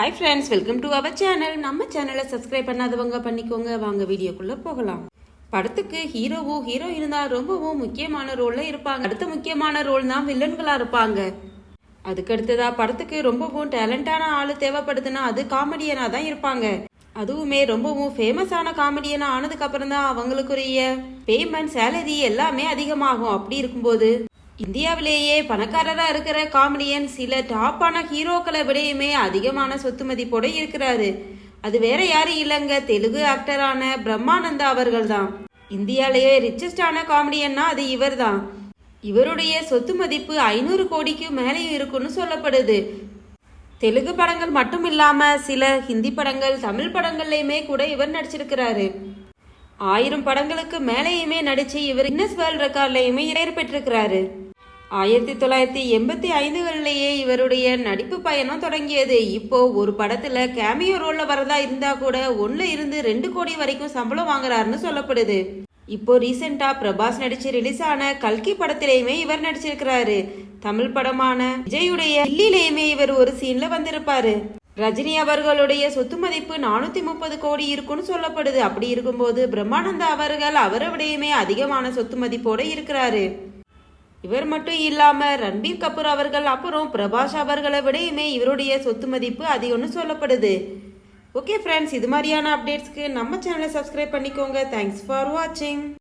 Hi friends welcome to our channel நம்ம சேனலை subscribe பண்ணாதவங்க பண்ணிக்கோங்க. வாங்க வீடியோக்குள்ளே போகலாம். படத்துக்கு ஹீரோவும் ஹீரோயினும் தான் ரொம்பவும் முக்கியமான ரோலில் இருப்பாங்க. அடுத்த முக்கியமான ரோல் தான் வில்லன்களாக இருப்பாங்க. அதுக்கடுத்ததா படத்துக்கு ரொம்பவும் டேலண்டான ஆள் தேவைப்படுதுன்னா அது காமெடியனாக தான் இருப்பாங்க. அதுவுமே ரொம்பவும் ஃபேமஸான காமெடியனாக ஆனதுக்கப்புறம் தான் அவங்களுக்குரிய பேமெண்ட் சேலரி எல்லாமே அதிகமாகும். அப்படி இருக்கும்போது இந்தியாவிலேயே பணக்காரராக இருக்கிற காமெடியன் சில டாப்பான ஹீரோக்களை விடையுமே அதிகமான சொத்து மதிப்போட இருக்கிறாரு. அது வேற யாரும் இல்லைங்க. தெலுங்கு ஆக்டரான பிரம்மானந்தா அவர்கள் தான் இந்தியாலேயே ரிச்சஸ்டான காமெடியன்னா அது இவர் தான் இவருடைய சொத்து மதிப்பு ஐநூறு கோடிக்கு மேலேயும் இருக்குன்னு சொல்லப்படுது. தெலுங்கு படங்கள் மட்டும் இல்லாமல் சில ஹிந்தி படங்கள் தமிழ் படங்கள்லையுமே கூட இவர் நடிச்சிருக்கிறாரு. ஆயிரம் படங்களுக்கு மேலேயுமே நடிச்சு இவர் இன்னஸ் வேர்ல்ட் ரெக்கார்ட்லையுமே இடையர் பெற்றிருக்கிறாரு. ஆயிரத்தி தொள்ளாயிரத்தி எண்பத்தி ஐந்துகளிலேயே இவருடைய நடிப்பு பயணம் தொடங்கியது. இப்போ ஒரு படத்துல கேமியோ ரோல்ல வரதா இருந்தா கூட ஒண்ணுல இருந்து ரெண்டு கோடி வரைக்கும் சம்பளம் வாங்குறாருன்னு சொல்லப்படுது. இப்போ ரீசெண்டா பிரபாஸ் நடிச்சு ரிலீஸ் ஆன கல்கி படத்திலேயுமே இவர் நடிச்சிருக்கிறாரு. தமிழ் படமான விஜயுடைய இல்லிலேயுமே இவர் ஒரு சீன்ல வந்திருப்பாரு. ரஜினி அவர்களுடைய சொத்து மதிப்பு நானூத்தி முப்பது கோடி இருக்குன்னு சொல்லப்படுது. அப்படி இருக்கும்போது பிரம்மானந்தா அவர்கள் அவரை விடையுமே அதிகமான சொத்து மதிப்போட இருக்கிறாரு. இவர் மட்டும் இல்லாம ரன்பீர் கபூர் அவர்கள் அப்புறம் பிரபாஷ் அவர்களை விடையுமே இவருடைய சொத்து மதிப்பு அதிகம்னு சொல்லப்படுது. ஓகே ஃப்ரெண்ட்ஸ் இது மாதிரியான அப்டேட்ஸ்க்கு நம்ம சேனலை சப்ஸ்கிரைப் பண்ணிக்கோங்க. தேங்க்ஸ் ஃபார் வாட்சிங்